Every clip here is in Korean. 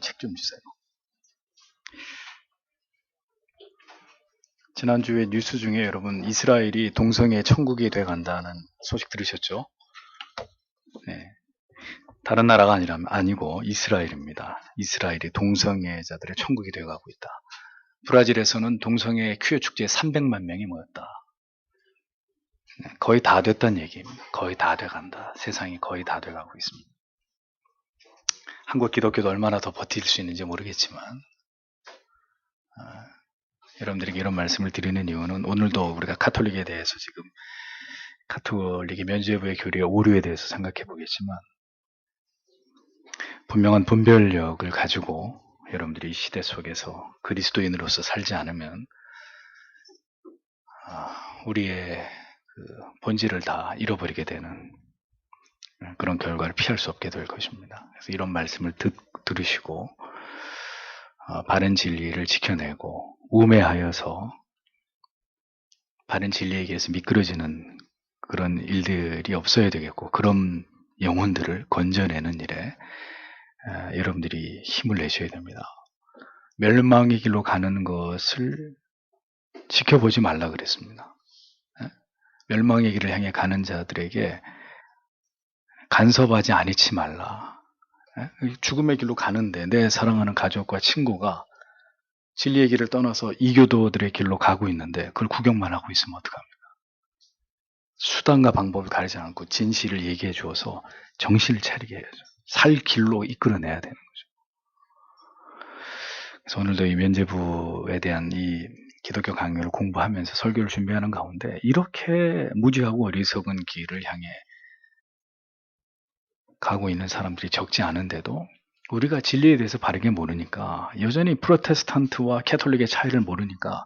책 좀 주세요. 지난주에 뉴스 중에 여러분 이스라엘이 동성애 천국이 돼 간다는 소식 들으셨죠? 네. 다른 나라가 아니라 아니고 이스라엘입니다. 이스라엘이 동성애자들의 천국이 되어 가고 있다. 브라질에서는 동성애 퀴어 축제에 300만 명이 모였다. 네, 거의 다 됐다는 얘기입니다. 거의 다 돼간다. 세상이 거의 다 돼가고 있습니다. 한국 기독교도 얼마나 더 버틸 수 있는지 모르겠지만 아, 여러분들에게 이런 말씀을 드리는 이유는 오늘도 우리가 카톨릭에 대해서 지금 카톨릭의 면죄부의 교리의 오류에 대해서 생각해 보겠지만 분명한 분별력을 가지고 여러분들이 이 시대 속에서 그리스도인으로서 살지 않으면 아, 우리의 그 본질을 다 잃어버리게 되는 그런 결과를 피할 수 없게 될 것입니다. 그래서 이런 말씀을 듣, 들으시고 어, 바른 진리를 지켜내고 우매하여서 바른 진리에 의해서 미끄러지는 그런 일들이 없어야 되겠고 그런 영혼들을 건져내는 일에 에, 여러분들이 힘을 내셔야 됩니다. 멸망의 길로 가는 것을 지켜보지 말라 그랬습니다. 에? 멸망의 길을 향해 가는 자들에게 간섭하지 아니치 말라. 예? 죽음의 길로 가는데 내 사랑하는 가족과 친구가 진리의 길을 떠나서 이교도들의 길로 가고 있는데 그걸 구경만 하고 있으면 어떡합니까? 수단과 방법을 가리지 않고 진실을 얘기해 주어서 정신을 차리게 해야죠. 살 길로 이끌어내야 되는 거죠. 그래서 오늘도 이 면제부에 대한 이 기독교 강요를 공부하면서 설교를 준비하는 가운데 이렇게 무지하고 어리석은 길을 향해 가고 있는 사람들이 적지 않은데도 우리가 진리에 대해서 바르게 모르니까 여전히 프로테스탄트와 캐톨릭의 차이를 모르니까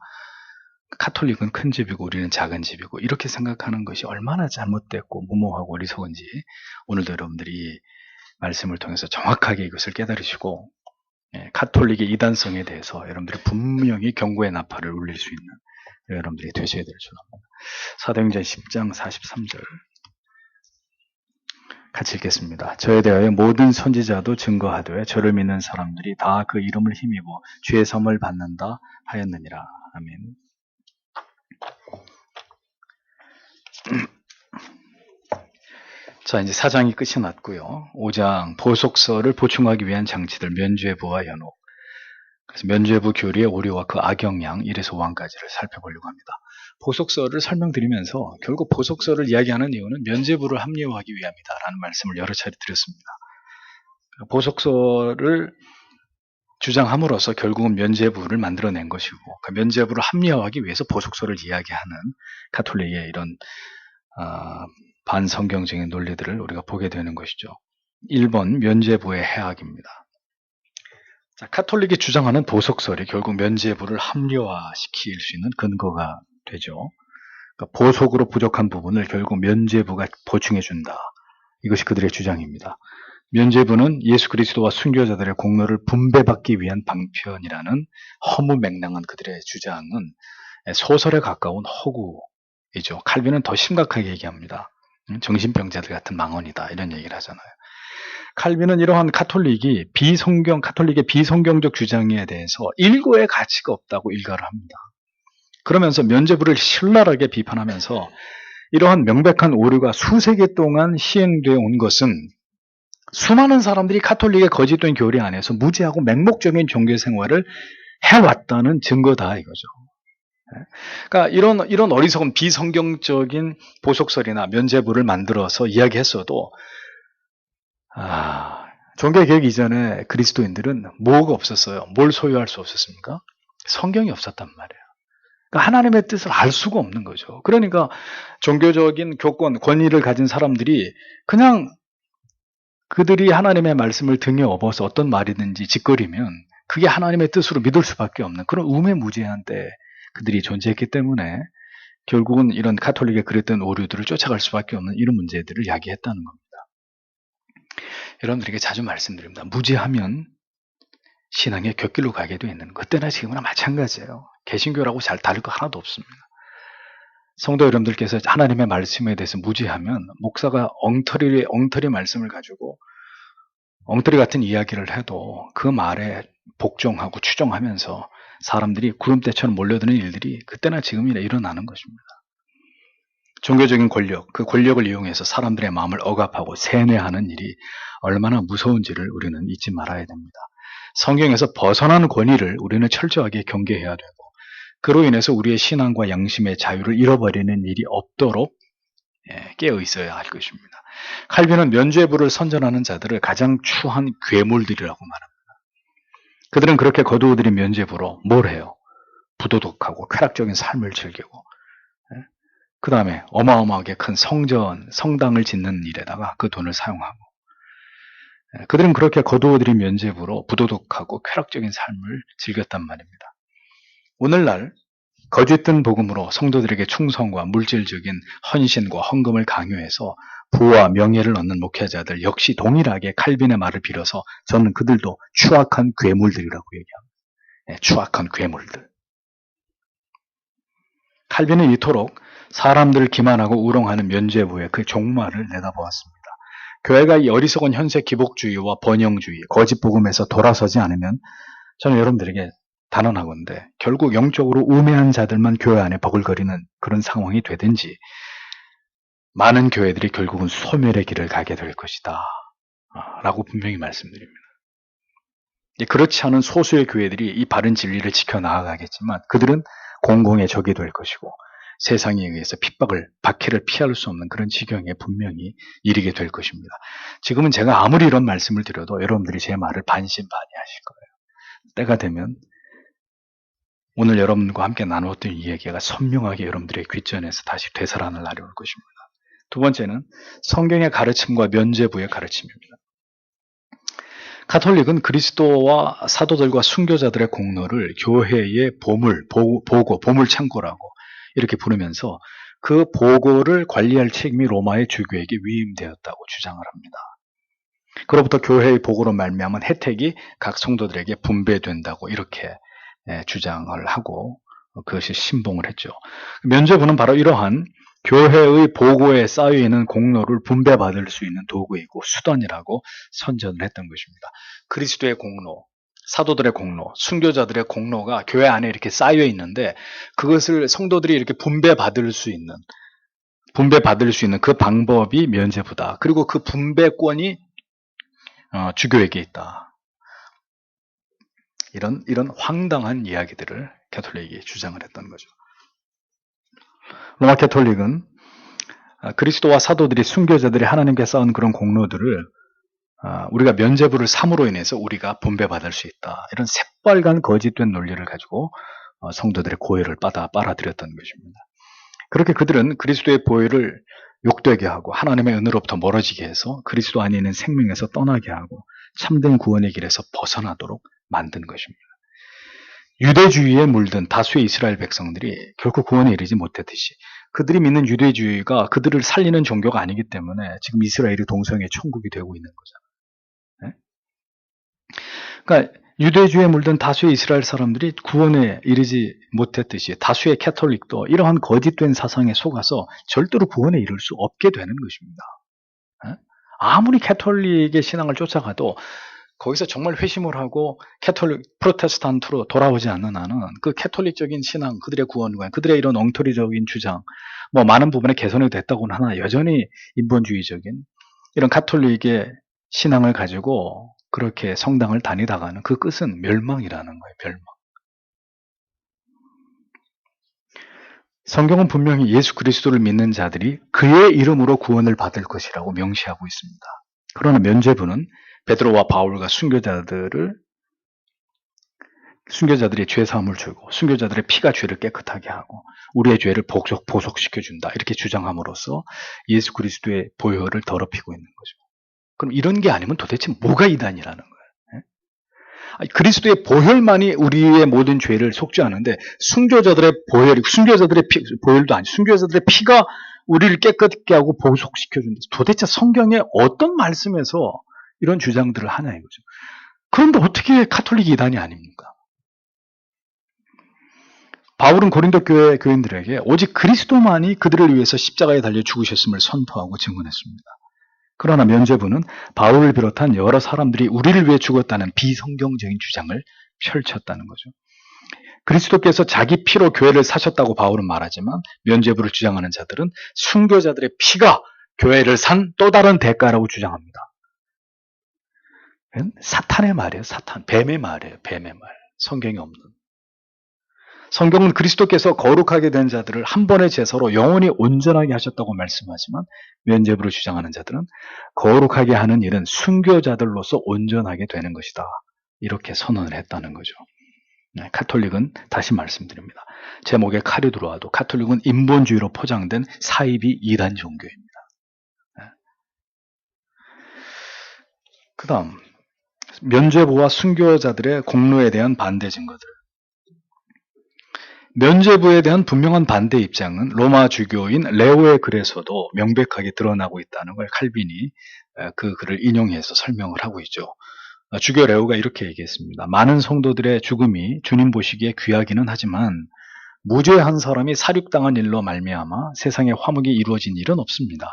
카톨릭은 큰 집이고 우리는 작은 집이고 이렇게 생각하는 것이 얼마나 잘못됐고 무모하고 어리석은지 오늘도 여러분들이 말씀을 통해서 정확하게 이것을 깨달으시고 예, 카톨릭의 이단성에 대해서 여러분들이 분명히 경고의 나팔을 울릴 수 있는 여러분들이 되셔야 될 줄 압니다. 사도행전 10장 43절 같이 읽겠습니다. 저에 대하여 모든 선지자도 증거하되 저를 믿는 사람들이 다 그 이름을 힘입어 주의 섬을 받는다 하였느니라. 아멘. 자, 이제 사장이 끝이 났고요. 5장 보속서를 보충하기 위한 장치들 면죄부와 연옥. 그래서 면죄부 교리의 오류와 그 악영향 1에서 5항까지를 살펴보려고 합니다. 보속서를 설명드리면서 결국 보속서를 이야기하는 이유는 면죄부를 합리화하기 위함이다 라는 말씀을 여러 차례 드렸습니다. 보속서를 주장함으로써 결국은 면죄부를 만들어낸 것이고 그 면죄부를 합리화하기 위해서 보속서를 이야기하는 가톨릭의 이런 어, 반성경적인 논리들을 우리가 보게 되는 것이죠. 1번 면죄부의 해악입니다. 자, 카톨릭이 주장하는 보석설이 결국 면죄부를 합리화시킬 수 있는 근거가 되죠. 그러니까 보석으로 부족한 부분을 결국 면죄부가 보충해 준다. 이것이 그들의 주장입니다. 면죄부는 예수 그리스도와 순교자들의 공로를 분배받기 위한 방편이라는 허무 맹랑한 그들의 주장은 소설에 가까운 허구이죠. 칼빈은 더 심각하게 얘기합니다. 정신병자들 같은 망언이다. 이런 얘기를 하잖아요. 칼빈은 이러한 카톨릭이 비성경, 카톨릭의 비성경적 주장에 대해서 일고의 가치가 없다고 일가를 합니다. 그러면서 면죄부를 신랄하게 비판하면서 이러한 명백한 오류가 수세기 동안 시행되어 온 것은 수많은 사람들이 카톨릭의 거짓된 교리 안에서 무지하고 맹목적인 종교 생활을 해왔다는 증거다 이거죠. 그러니까 이런 이런 어리석은 비성경적인 보석설이나 면죄부를 만들어서 이야기했어도 아, 종교 개혁 이전에 그리스도인들은 뭐가 없었어요? 뭘 소유할 수 없었습니까? 성경이 없었단 말이에요. 그러니까 하나님의 뜻을 알 수가 없는 거죠. 그러니까 종교적인 교권, 권위를 가진 사람들이 그냥 그들이 하나님의 말씀을 등에 업어서 어떤 말이든지 짓거리면 그게 하나님의 뜻으로 믿을 수밖에 없는 그런 우매무지한 때 그들이 존재했기 때문에 결국은 이런 카톨릭의 그랬던 오류들을 쫓아갈 수밖에 없는 이런 문제들을 야기했다는 겁니다. 여러분들에게 자주 말씀드립니다. 무지하면 신앙의 곁길로 가게 되는 그때나 지금이나 마찬가지예요. 개신교라고 잘 다를 거 하나도 없습니다. 성도 여러분들께서 하나님의 말씀에 대해서 무지하면 목사가 엉터리 엉터리 말씀을 가지고 엉터리 같은 이야기를 해도 그 말에 복종하고 추종하면서 사람들이 구름대처럼 몰려드는 일들이 그때나 지금이나 일어나는 것입니다. 종교적인 권력, 그 권력을 이용해서 사람들의 마음을 억압하고 세뇌하는 일이 얼마나 무서운지를 우리는 잊지 말아야 됩니다. 성경에서 벗어나는 권위를 우리는 철저하게 경계해야 되고, 그로 인해서 우리의 신앙과 양심의 자유를 잃어버리는 일이 없도록 예, 깨어 있어야 할 것입니다. 칼빈은 면죄부를 선전하는 자들을 가장 추한 괴물들이라고 말합니다. 그들은 그렇게 거두어들인 면죄부로 뭘 해요? 부도덕하고 쾌락적인 삶을 즐기고 그 다음에 어마어마하게 큰 성전, 성당을 짓는 일에다가 그 돈을 사용하고 그들은 그렇게 거두어들인 면죄부로 부도덕하고 쾌락적인 삶을 즐겼단 말입니다. 오늘날 거짓된 복음으로 성도들에게 충성과 물질적인 헌신과 헌금을 강요해서 부와 명예를 얻는 목회자들 역시 동일하게 칼빈의 말을 빌어서 저는 그들도 추악한 괴물들이라고 얘기합니다. 네, 추악한 괴물들. 칼빈은 이토록 사람들을 기만하고 우롱하는 면죄부의 그 종말을 내다보았습니다. 교회가 이 어리석은 현세 기복주의와 번영주의, 거짓 복음에서 돌아서지 않으면 저는 여러분들에게 단언하건데 결국 영적으로 우매한 자들만 교회 안에 버글거리는 그런 상황이 되든지 많은 교회들이 결국은 소멸의 길을 가게 될 것이다. 아, 라고 분명히 말씀드립니다. 그렇지 않은 소수의 교회들이 이 바른 진리를 지켜나가겠지만 그들은 공공의 적이 될 것이고 세상에 의해서 핍박을, 박해를 피할 수 없는 그런 지경에 분명히 이르게 될 것입니다. 지금은 제가 아무리 이런 말씀을 드려도 여러분들이 제 말을 반신반의하실 거예요. 때가 되면 오늘 여러분과 함께 나누었던 이야기가 선명하게 여러분들의 귓전에서 다시 되살아날 날이 올 것입니다. 두 번째는 성경의 가르침과 면죄부의 가르침입니다. 카톨릭은 그리스도와 사도들과 순교자들의 공로를 교회의 보물, 보고, 보물 창고라고 이렇게 부르면서 그 보고를 관리할 책임이 로마의 주교에게 위임되었다고 주장을 합니다. 그로부터 교회의 보고로 말미암은 혜택이 각 성도들에게 분배된다고 이렇게 예, 주장을 하고 그것이 신봉을 했죠. 면죄부는 바로 이러한 교회의 보고에 쌓여 있는 공로를 분배받을 수 있는 도구이고 수단이라고 선전을 했던 것입니다. 그리스도의 공로, 사도들의 공로, 순교자들의 공로가 교회 안에 이렇게 쌓여 있는데 그것을 성도들이 이렇게 분배받을 수 있는 분배받을 수 있는 그 방법이 면죄부다. 그리고 그 분배권이 어, 주교에게 있다. 이런 이런 황당한 이야기들을 캐톨릭이 주장을 했던 거죠. 로마 캐톨릭은 아, 그리스도와 사도들이 순교자들이 하나님께 쌓은 그런 공로들을 아, 우리가 면죄부를 삼으로 인해서 우리가 분배받을 수 있다. 이런 새빨간 거짓된 논리를 가지고 어, 성도들의 고해를 빨아 빨아들였던 것입니다. 그렇게 그들은 그리스도의 보혈을 욕되게 하고 하나님의 은혜로부터 멀어지게 해서 그리스도 안에 있는 생명에서 떠나게 하고 참된 구원의 길에서 벗어나도록 만든 것입니다. 유대주의에 물든 다수의 이스라엘 백성들이 결코 구원에 이르지 못했듯이 그들이 믿는 유대주의가 그들을 살리는 종교가 아니기 때문에 지금 이스라엘이 동성애 천국이 되고 있는 거잖아요. 네? 그러니까 유대주의에 물든 다수의 이스라엘 사람들이 구원에 이르지 못했듯이 다수의 캐톨릭도 이러한 거짓된 사상에 속아서 절대로 구원에 이를 수 없게 되는 것입니다. 네? 아무리 캐톨릭의 신앙을 쫓아가도 거기서 정말 회심을 하고 캐톨릭 프로테스탄트로 돌아오지 않는 한은 그 캐톨릭적인 신앙, 그들의 구원관, 그들의 이런 엉터리적인 주장, 뭐 많은 부분에 개선이 됐다고는 하나 여전히 인본주의적인 이런 카톨릭의 신앙을 가지고 그렇게 성당을 다니다가는 그 끝은 멸망이라는 거예요. 멸망. 성경은 분명히 예수 그리스도를 믿는 자들이 그의 이름으로 구원을 받을 것이라고 명시하고 있습니다. 그러나 면죄부는 베드로와 바울과 순교자들을 순교자들의 죄 사함을 주고 순교자들의 피가 죄를 깨끗하게 하고 우리의 죄를 복속 보속시켜 준다 이렇게 주장함으로써 예수 그리스도의 보혈을 더럽히고 있는 거죠. 그럼 이런 게 아니면 도대체 뭐가 이단이라는 거예요? 예? 그리스도의 보혈만이 우리의 모든 죄를 속죄하는데 순교자들의 보혈이 순교자들의 피, 보혈도 아니 순교자들의 피가 우리를 깨끗게 하고 보속시켜 준다. 도대체 성경의 어떤 말씀에서 이런 주장들을 하냐 이거죠. 그런데 어떻게 카톨릭 이단이 아닙니까? 바울은 고린도 교회 교인들에게 오직 그리스도만이 그들을 위해서 십자가에 달려 죽으셨음을 선포하고 증언했습니다. 그러나 면죄부는 바울을 비롯한 여러 사람들이 우리를 위해 죽었다는 비성경적인 주장을 펼쳤다는 거죠. 그리스도께서 자기 피로 교회를 사셨다고 바울은 말하지만 면죄부를 주장하는 자들은 순교자들의 피가 교회를 산 또 다른 대가라고 주장합니다. 사탄의 말이에요. 사탄. 뱀의 말이에요. 뱀의 말. 성경이 없는. 성경은 그리스도께서 거룩하게 된 자들을 한 번의 제사로 영원히 온전하게 하셨다고 말씀하지만 면죄부를 주장하는 자들은 거룩하게 하는 일은 순교자들로서 온전하게 되는 것이다. 이렇게 선언을 했다는 거죠. 네, 카톨릭은 다시 말씀드립니다. 제목에 칼이 들어와도 카톨릭은 인본주의로 포장된 사이비 이단 종교입니다. 네. 그 다음 면죄부와 순교자들의 공로에 대한 반대 증거들 면죄부에 대한 분명한 반대 입장은 로마 주교인 레오의 글에서도 명백하게 드러나고 있다는 걸 칼빈이 그 글을 인용해서 설명을 하고 있죠. 주교 레오가 이렇게 얘기했습니다. 많은 성도들의 죽음이 주님 보시기에 귀하기는 하지만 무죄한 사람이 사륙당한 일로 말미암아 세상에 화목이 이루어진 일은 없습니다.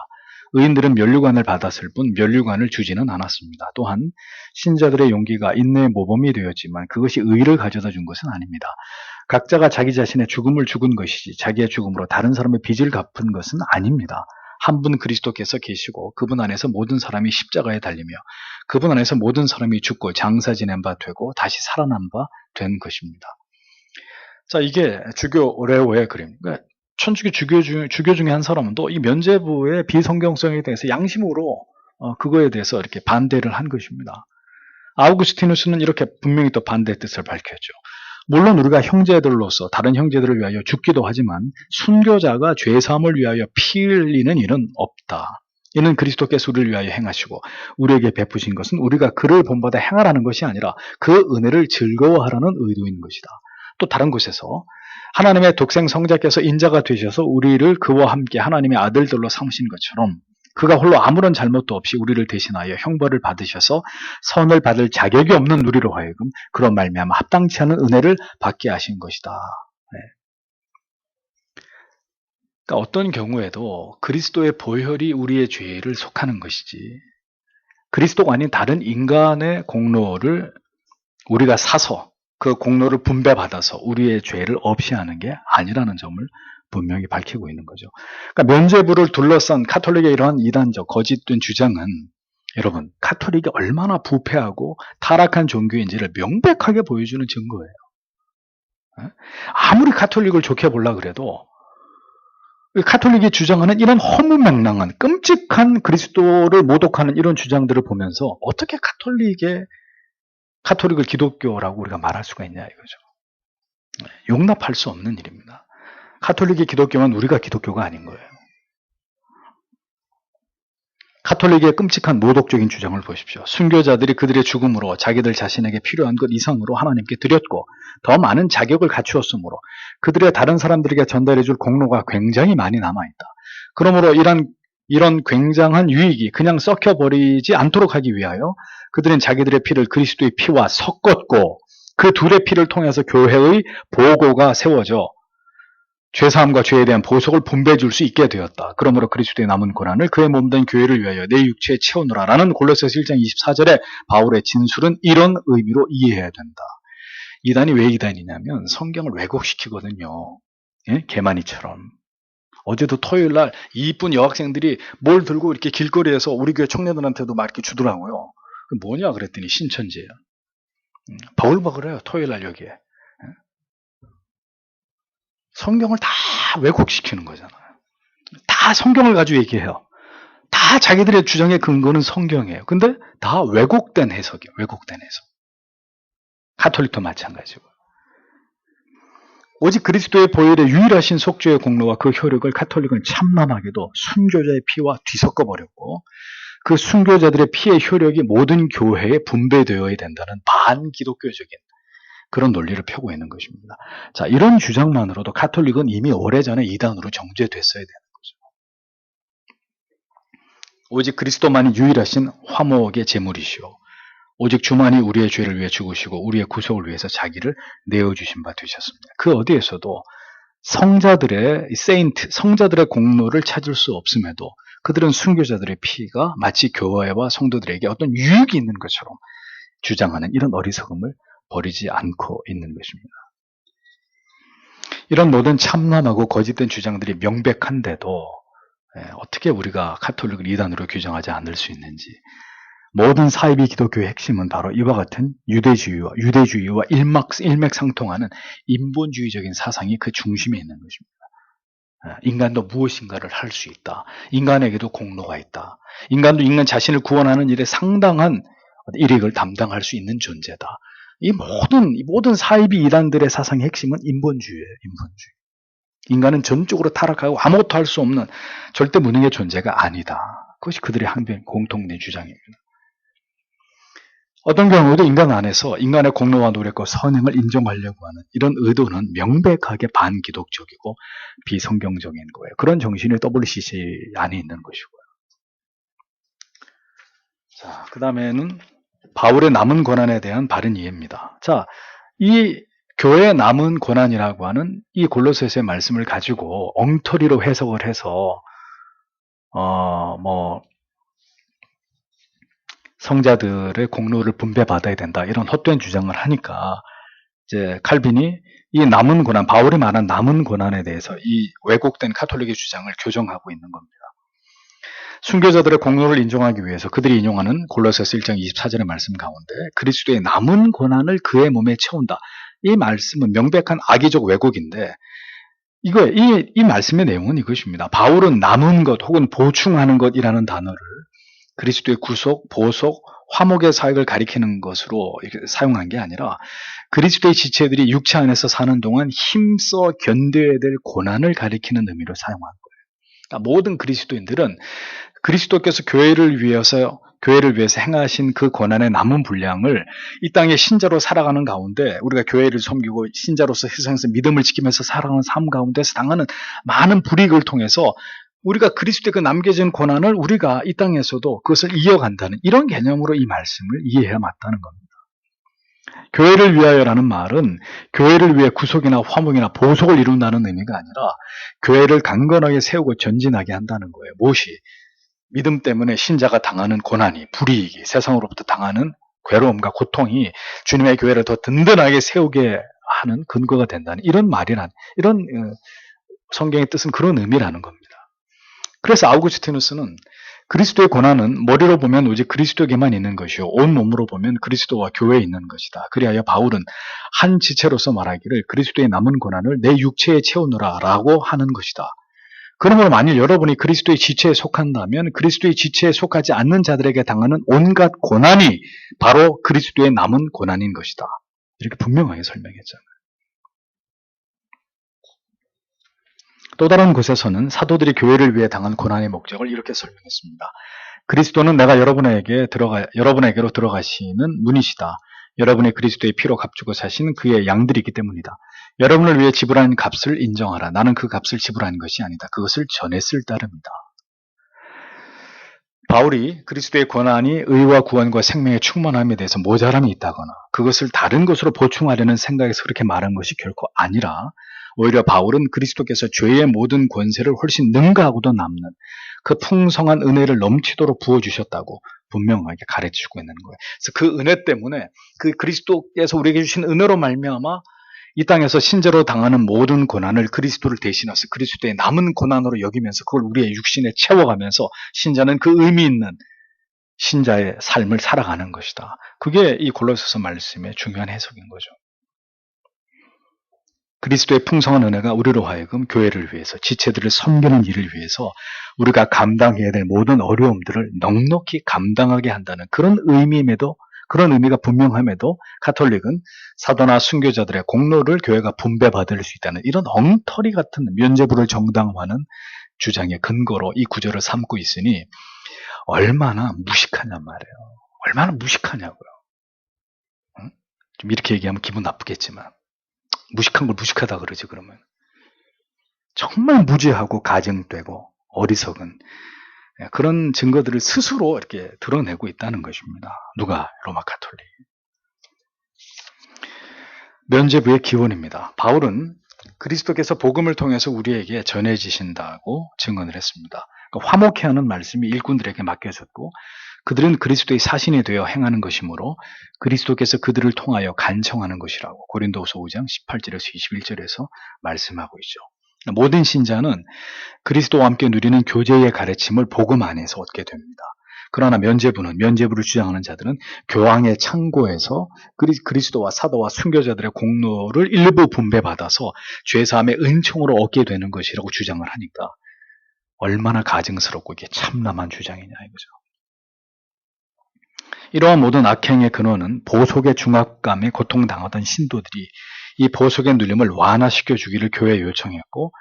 의인들은 면류관을 받았을 뿐 면류관을 주지는 않았습니다. 또한 신자들의 용기가 인내의 모범이 되었지만 그것이 의를 가져다 준 것은 아닙니다. 각자가 자기 자신의 죽음을 죽은 것이지 자기의 죽음으로 다른 사람의 빚을 갚은 것은 아닙니다. 한분 그리스도께서 계시고 그분 안에서 모든 사람이 십자가에 달리며 그분 안에서 모든 사람이 죽고 장사 지낸 바 되고 다시 살아난 바 된 것입니다. 자, 이게 주교 오레오의 그림. 그러니까 천주교 주교 중, 주교 중에 한 사람은 또 이 면제부의 비성경성에 대해서 양심으로 어, 그거에 대해서 이렇게 반대를 한 것입니다. 아우구스티누스는 이렇게 분명히 또 반대 뜻을 밝혔죠. 물론 우리가 형제들로서 다른 형제들을 위하여 죽기도 하지만 순교자가 죄사함을 위하여 피 흘리는 일은 없다. 이는 그리스도께서 우리를 위하여 행하시고 우리에게 베푸신 것은 우리가 그를 본받아 행하라는 것이 아니라 그 은혜를 즐거워하라는 의도인 것이다. 또 다른 곳에서 하나님의 독생 성자께서 인자가 되셔서 우리를 그와 함께 하나님의 아들들로 삼으신 것처럼 그가 홀로 아무런 잘못도 없이 우리를 대신하여 형벌을 받으셔서 선을 받을 자격이 없는 우리로 하여금 그런 말미암아 합당치 않은 은혜를 받게 하신 것이다. 네. 그러니까 어떤 경우에도 그리스도의 보혈이 우리의 죄를 속하는 것이지 그리스도가 아닌 다른 인간의 공로를 우리가 사서 그 공로를 분배받아서 우리의 죄를 없이 하는 게 아니라는 점을 분명히 밝히고 있는 거죠. 그러니까 면죄부를 둘러싼 카톨릭의 이러한 이단적 거짓된 주장은 여러분 카톨릭이 얼마나 부패하고 타락한 종교인지를 명백하게 보여주는 증거예요. 아무리 카톨릭을 좋게 보려 그래도 카톨릭이 주장하는 이런 허무맹랑한 끔찍한 그리스도를 모독하는 이런 주장들을 보면서 어떻게 카톨릭의 카톨릭을 기독교라고 우리가 말할 수가 있냐 이거죠. 용납할 수 없는 일입니다. 카톨릭이 기독교면 우리가 기독교가 아닌 거예요. 카톨릭의 끔찍한 모독적인 주장을 보십시오. 순교자들이 그들의 죽음으로 자기들 자신에게 필요한 것 이상으로 하나님께 드렸고 더 많은 자격을 갖추었으므로 그들의 다른 사람들에게 전달해 줄 공로가 굉장히 많이 남아있다. 그러므로 이런 이런 굉장한 유익이 그냥 썩혀버리지 않도록 하기 위하여 그들은 자기들의 피를 그리스도의 피와 섞었고 그 둘의 피를 통해서 교회의 보고가 세워져 죄사함과 죄에 대한 보석을 분배해 줄 수 있게 되었다. 그러므로 그리스도의 남은 고난을 그의 몸된 교회를 위하여 내 육체에 채우노라 라는 골로새서 1장 24절에 바울의 진술은 이런 의미로 이해해야 된다. 이단이 왜 이단이냐면 성경을 왜곡시키거든요. 예? 개만이처럼. 어제도 토요일 날 이쁜 여학생들이 뭘 들고 이렇게 길거리에서 우리 교회 청년들한테도 막 이렇게 주더라고요. 뭐냐 그랬더니 신천지예요. 음, 버글버글해요. 토요일 날 여기에. 성경을 다 왜곡시키는 거잖아요. 다 성경을 가지고 얘기해요. 다 자기들의 주장의 근거는 성경이에요. 근데 다 왜곡된 해석이에요. 왜곡된 해석. 카톨릭도 마찬가지고. 오직 그리스도의 보혈의 유일하신 속죄의 공로와 그 효력을 카톨릭은 참남하게도 순교자의 피와 뒤섞어 버렸고 그 순교자들의 피의 효력이 모든 교회에 분배되어야 된다는 반기독교적인 그런 논리를 펴고 있는 것입니다. 자, 이런 주장만으로도 카톨릭은 이미 오래전에 이단으로 정죄됐어야 되는 거죠. 오직 그리스도만이 유일하신 화목의 제물이시오. 오직 주만이 우리의 죄를 위해 죽으시고 우리의 구속을 위해서 자기를 내어주신 바 되셨습니다. 그 어디에서도 성자들의 세인트, 성자들의 공로를 찾을 수 없음에도 그들은 순교자들의 피가 마치 교회와 성도들에게 어떤 유익이 있는 것처럼 주장하는 이런 어리석음을 버리지 않고 있는 것입니다. 이런 모든 참남하고 거짓된 주장들이 명백한데도 예, 어떻게 우리가 카톨릭을 이단으로 규정하지 않을 수 있는지 모든 사이비 기독교의 핵심은 바로 이와 같은 유대주의와 유대주의와 일막, 일맥상통하는 인본주의적인 사상이 그 중심에 있는 것입니다. 예, 인간도 무엇인가를 할 수 있다. 인간에게도 공로가 있다. 인간도 인간 자신을 구원하는 일에 상당한 일익을 담당할 수 있는 존재다. 이 모든 이 모든 사이비 이단들의 사상의 핵심은 인본주의예요. 인본주의. 인간은 전적으로 타락하고 아무것도 할 수 없는 절대 무능의 존재가 아니다. 그것이 그들의 항변 공통된 주장입니다. 어떤 경우도 인간 안에서 인간의 공로와 노력과 선행을 인정하려고 하는 이런 의도는 명백하게 반기독적이고 비성경적인 거예요. 그런 정신이 WCC 안에 있는 것이고요. 자, 그 다음에는 바울의 남은 권한에 대한 바른 이해입니다. 자, 이 교회의 남은 권한이라고 하는 이 골로새서의 말씀을 가지고 엉터리로 해석을 해서 어 뭐 성자들의 공로를 분배받아야 된다 이런 헛된 주장을 하니까 이제 칼빈이 이 남은 권한 바울이 말한 남은 권한에 대해서 이 왜곡된 카톨릭의 주장을 교정하고 있는 겁니다. 순교자들의 공로를 인정하기 위해서 그들이 인용하는 골로새서 1장 24절의 말씀 가운데 그리스도의 남은 권한을 그의 몸에 채운다. 이 말씀은 명백한 악의적 왜곡인데 이거 이, 이 말씀의 내용은 이것입니다. 바울은 남은 것 혹은 보충하는 것이라는 단어를 그리스도의 구속, 보속, 화목의 사역을 가리키는 것으로 사용한 게 아니라 그리스도의 지체들이 육체 안에서 사는 동안 힘써 견뎌야 될 고난을 가리키는 의미로 사용한 거예요. 그러니까 모든 그리스도인들은 그리스도께서 교회를 위해서 교회를 위해서 행하신 그 고난의 남은 분량을 이 땅의 신자로 살아가는 가운데 우리가 교회를 섬기고 신자로서 세상에서 믿음을 지키면서 살아가는 삶 가운데서 당하는 많은 불이익을 통해서 우리가 그리스도의 그 남겨진 고난을 우리가 이 땅에서도 그것을 이어간다는 이런 개념으로 이 말씀을 이해해야 맞다는 겁니다. 교회를 위하여라는 말은 교회를 위해 구속이나 화목이나 보속을 이룬다는 의미가 아니라 교회를 강건하게 세우고 전진하게 한다는 거예요. 무엇이? 믿음 때문에 신자가 당하는 고난이, 불이익이, 세상으로부터 당하는 괴로움과 고통이 주님의 교회를 더 든든하게 세우게 하는 근거가 된다는 이런 말이란, 이런 어, 성경의 뜻은 그런 의미라는 겁니다. 그래서 아우구스티누스는 그리스도의 고난은 머리로 보면 오직 그리스도에게만 있는 것이요. 온 몸으로 보면 그리스도와 교회에 있는 것이다. 그리하여 바울은 한 지체로서 말하기를 그리스도의 남은 고난을 내 육체에 채우느라 라고 하는 것이다. 그러므로 만일 여러분이 그리스도의 지체에 속한다면 그리스도의 지체에 속하지 않는 자들에게 당하는 온갖 고난이 바로 그리스도의 남은 고난인 것이다. 이렇게 분명하게 설명했잖아요. 또 다른 곳에서는 사도들이 교회를 위해 당한 고난의 목적을 이렇게 설명했습니다. 그리스도는 내가 여러분에게 들어가 여러분에게로 들어가시는 문이시다. 여러분의 그리스도의 피로 값주고 사신 그의 양들이기 때문이다. 여러분을 위해 지불한 값을 인정하라. 나는 그 값을 지불한 것이 아니다. 그것을 전했을 따름이다. 바울이 그리스도의 권한이 의와 구원과 생명의 충만함에 대해서 모자람이 있다거나 그것을 다른 것으로 보충하려는 생각에서 그렇게 말한 것이 결코 아니라 오히려 바울은 그리스도께서 죄의 모든 권세를 훨씬 능가하고도 남는 그 풍성한 은혜를 넘치도록 부어주셨다고 분명하게 가르치고 있는 거예요. 그래서 그 은혜 때문에 그 그리스도께서 우리에게 주신 은혜로 말미암아 이 땅에서 신자로 당하는 모든 고난을 그리스도를 대신해서 그리스도의 남은 고난으로 여기면서 그걸 우리의 육신에 채워가면서 신자는 그 의미 있는 신자의 삶을 살아가는 것이다. 그게 이 골로새서 말씀의 중요한 해석인 거죠. 그리스도의 풍성한 은혜가 우리로 하여금 교회를 위해서 지체들을 섬기는 일을 위해서 우리가 감당해야 될 모든 어려움들을 넉넉히 감당하게 한다는 그런 의미임에도 그런 의미가 분명함에도 카톨릭은 사도나 순교자들의 공로를 교회가 분배받을 수 있다는 이런 엉터리 같은 면제부를 정당화하는 주장의 근거로 이 구절을 삼고 있으니 얼마나 무식하냔 말이에요. 얼마나 무식하냐고요. 응? 좀 이렇게 얘기하면 기분 나쁘겠지만 무식한 걸 무식하다 그러지 그러면 정말 무지하고 가증되고 어리석은 예, 그런 증거들을 스스로 이렇게 드러내고 있다는 것입니다. 누가? 로마 카톨릭. 면죄부의 기원입니다. 바울은 그리스도께서 복음을 통해서 우리에게 전해지신다고 증언을 했습니다. 그러니까 화목해 하는 말씀이 일꾼들에게 맡겨졌고 그들은 그리스도의 사신이 되어 행하는 것이므로 그리스도께서 그들을 통하여 간청하는 것이라고 고린도후서 5장 18절에서 21절에서 말씀하고 있죠. 모든 신자는 그리스도와 함께 누리는 교제의 가르침을 복음 안에서 얻게 됩니다. 그러나 면제부는 면제부를 주장하는 자들은 교황의 창고에서 그리스도와 사도와 순교자들의 공로를 일부 분배받아서 죄사함의 은총으로 얻게 되는 것이라고 주장을 하니까 얼마나 가증스럽고 이게 참남한 주장이냐 이거죠. 이러한 모든 악행의 근원은 보속의 중압감에 고통당하던 신도들이 이 보속의 눌림을 완화시켜 주기를 교회에 요청했고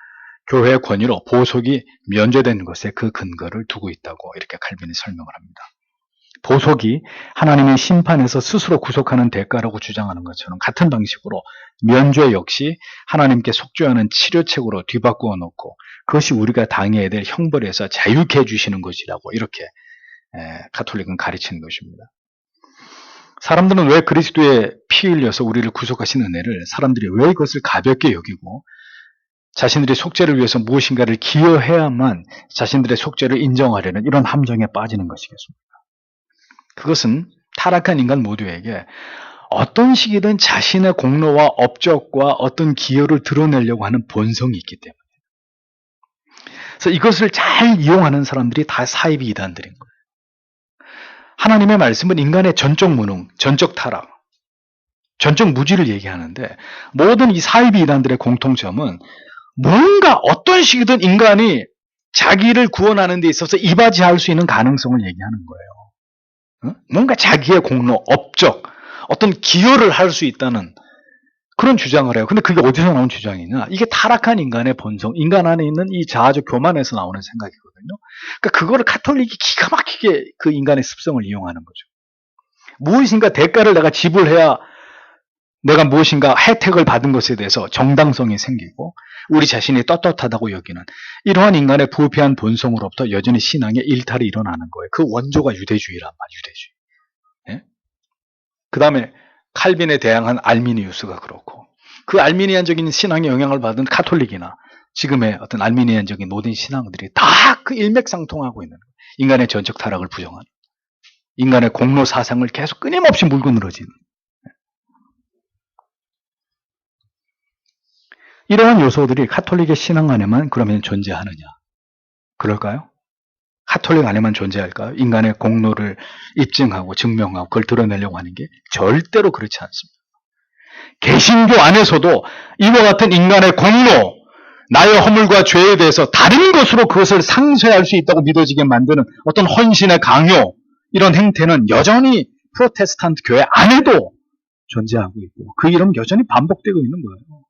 교회의 권위로 보속이 면제된 것에 그 근거를 두고 있다고 이렇게 칼빈이 설명을 합니다. 보속이 하나님의 심판에서 스스로 구속하는 대가라고 주장하는 것처럼 같은 방식으로 면죄 역시 하나님께 속죄하는 치료책으로 뒤바꾸어 놓고 그것이 우리가 당해야 될 형벌에서 자유케 해주시는 것이라고 이렇게 가톨릭은 가르치는 것입니다. 사람들은 왜 그리스도의 피 흘려서 우리를 구속하신 은혜를 사람들이 왜 이것을 가볍게 여기고 자신들의 속죄를 위해서 무엇인가를 기여해야만 자신들의 속죄를 인정하려는 이런 함정에 빠지는 것이겠습니까? 그것은 타락한 인간 모두에게 어떤 시기든 자신의 공로와 업적과 어떤 기여를 드러내려고 하는 본성이 있기 때문에. 그래서 이것을 잘 이용하는 사람들이 다 사이비 이단들인 거예요. 하나님의 말씀은 인간의 전적 무능, 전적 타락, 전적 무지를 얘기하는데 모든 이 사이비 이단들의 공통점은 뭔가 어떤 식이든 인간이 자기를 구원하는 데 있어서 이바지할 수 있는 가능성을 얘기하는 거예요. 뭔가 자기의 공로, 업적, 어떤 기여를 할 수 있다는 그런 주장을 해요. 근데 그게 어디서 나온 주장이냐? 이게 타락한 인간의 본성, 인간 안에 있는 이 자아적 교만에서 나오는 생각이거든요. 그러니까 그거를 카톨릭이 기가 막히게 그 인간의 습성을 이용하는 거죠. 무엇인가 대가를 내가 지불해야 내가 무엇인가 혜택을 받은 것에 대해서 정당성이 생기고 우리 자신이 떳떳하다고 여기는 이러한 인간의 부패한 본성으로부터 여전히 신앙의 일탈이 일어나는 거예요. 그 원조가 유대주의란 말, 유대주의. 예? 그 다음에 칼빈에 대항한 알미니우스가 그렇고 그 알미니안적인 신앙의 영향을 받은 카톨릭이나 지금의 어떤 알미니안적인 모든 신앙들이 다 그 일맥상통하고 있는 거예요. 인간의 전적 타락을 부정하는 인간의 공로 사상을 계속 끊임없이 물고 늘어지는 이러한 요소들이 카톨릭의 신앙 안에만 그러면 존재하느냐? 그럴까요? 카톨릭 안에만 존재할까요? 인간의 공로를 입증하고 증명하고 그걸 드러내려고 하는 게 절대로 그렇지 않습니다. 개신교 안에서도 이와 같은 인간의 공로, 나의 허물과 죄에 대해서 다른 것으로 그것을 상쇄할 수 있다고 믿어지게 만드는 어떤 헌신의 강요, 이런 행태는 여전히 프로테스탄트 교회 안에도 존재하고 있고 그 이름은 여전히 반복되고 있는 거예요.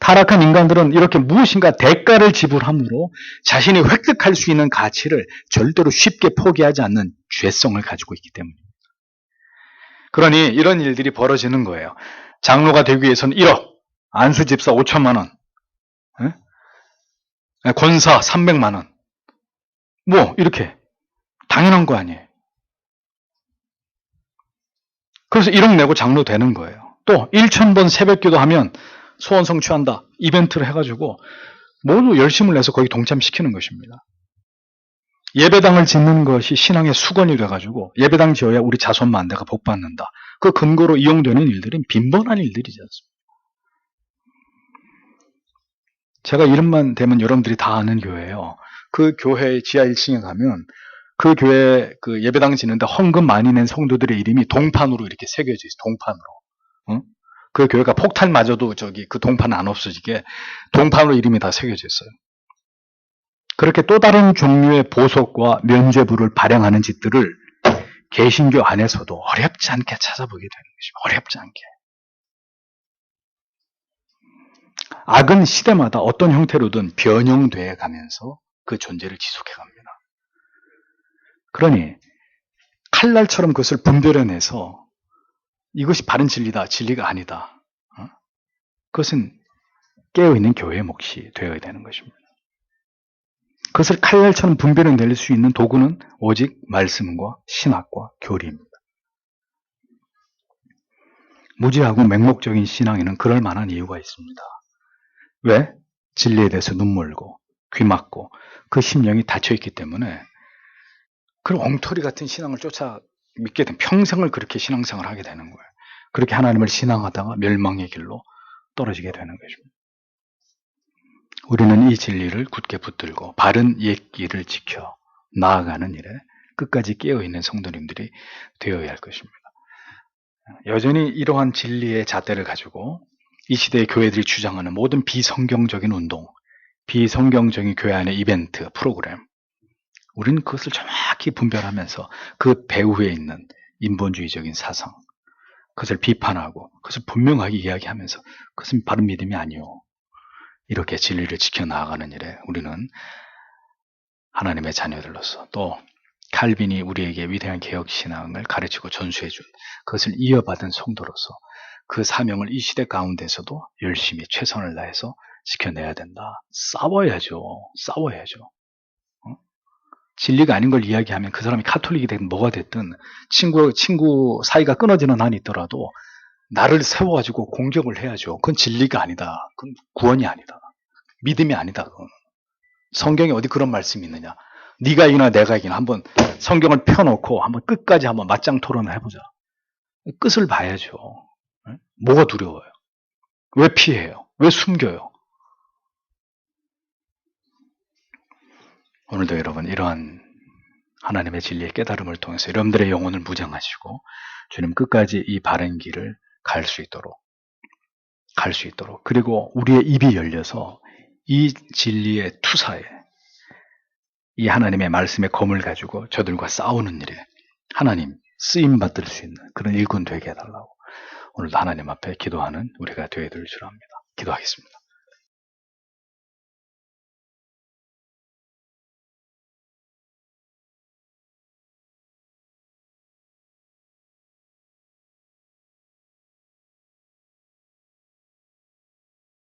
타락한 인간들은 이렇게 무엇인가 대가를 지불함으로 자신이 획득할 수 있는 가치를 절대로 쉽게 포기하지 않는 죄성을 가지고 있기 때문입니다. 그러니 이런 일들이 벌어지는 거예요. 장로가 되기 위해서는 1억, 안수 집사 5천만 원, 에? 권사 300만 원. 뭐 이렇게 당연한 거 아니에요. 그래서 1억 내고 장로 되는 거예요. 또 1천 번 새벽기도 하면 소원 성취한다. 이벤트를 해가지고 모두 열심을 내서 거기 동참시키는 것입니다. 예배당을 짓는 것이 신앙의 수건이 돼가지고 예배당 지어야 우리 자손만 내가 복 받는다. 그 근거로 이용되는 일들은 빈번한 일들이지 않습니까? 제가 이름만 대면 여러분들이 다 아는 교회예요. 그 교회 지하 1층에 가면 그 교회 그 예배당 짓는데 헌금 많이 낸 성도들의 이름이 동판으로 이렇게 새겨져 있어요. 동판으로. 응? 그 교회가 폭탄마저도 저기 그 동판 안 없어지게 동판으로 이름이 다 새겨져 있어요. 그렇게 또 다른 종류의 보석과 면죄부를 발행하는 짓들을 개신교 안에서도 어렵지 않게 찾아보게 되는 것입니다. 어렵지 않게. 악은 시대마다 어떤 형태로든 변형돼 가면서 그 존재를 지속해 갑니다. 그러니 칼날처럼 그것을 분별해내서 이것이 바른 진리다, 진리가 아니다. 어? 그것은 깨어있는 교회의 몫이 되어야 되는 것입니다. 그것을 칼날처럼 분별해 낼 수 있는 도구는 오직 말씀과 신학과 교리입니다. 무지하고 맹목적인 신앙에는 그럴 만한 이유가 있습니다. 왜? 진리에 대해서 눈물고 귀 막고 그 심령이 닫혀 있기 때문에 그런 엉터리 같은 신앙을 쫓아 믿게 된 평생을 그렇게 신앙생활을 하게 되는 거예요. 그렇게 하나님을 신앙하다가 멸망의 길로 떨어지게 되는 것입니다. 우리는 이 진리를 굳게 붙들고 바른 옛 길을 지켜 나아가는 일에 끝까지 깨어있는 성도님들이 되어야 할 것입니다. 여전히 이러한 진리의 잣대를 가지고 이 시대의 교회들이 주장하는 모든 비성경적인 운동, 비성경적인 교회 안의 이벤트, 프로그램, 우리는 그것을 정확히 분별하면서 그 배후에 있는 인본주의적인 사상, 그것을 비판하고 그것을 분명하게 이야기하면서 그것은 바른 믿음이 아니요. 이렇게 진리를 지켜나가는 일에 우리는 하나님의 자녀들로서 또 칼빈이 우리에게 위대한 개혁 신앙을 가르치고 전수해 준 그것을 이어받은 성도로서 그 사명을 이 시대 가운데서도 열심히 최선을 다해서 지켜내야 된다. 싸워야죠. 싸워야죠. 어? 진리가 아닌 걸 이야기하면 그 사람이 카톨릭이 됐든 뭐가 됐든 친구, 친구 사이가 끊어지는 한이 있더라도 나를 세워가지고 공격을 해야죠. 그건 진리가 아니다. 그건 구원이 아니다. 믿음이 아니다. 그건. 성경에 어디 그런 말씀이 있느냐. 네가 이기나 내가 이기나 한번 성경을 펴놓고 한번 끝까지 한번 맞짱 토론을 해보자. 끝을 봐야죠. 뭐가 두려워요? 왜 피해요? 왜 숨겨요? 오늘도 여러분 이러한 하나님의 진리의 깨달음을 통해서 여러분들의 영혼을 무장하시고 주님 끝까지 이 바른 길을 갈 수 있도록 갈 수 있도록 그리고 우리의 입이 열려서 이 진리의 투사에 이 하나님의 말씀의 검을 가지고 저들과 싸우는 일에 하나님 쓰임 받을 수 있는 그런 일꾼 되게 해달라고 오늘도 하나님 앞에 기도하는 우리가 되어야 될 줄 압니다. 기도하겠습니다.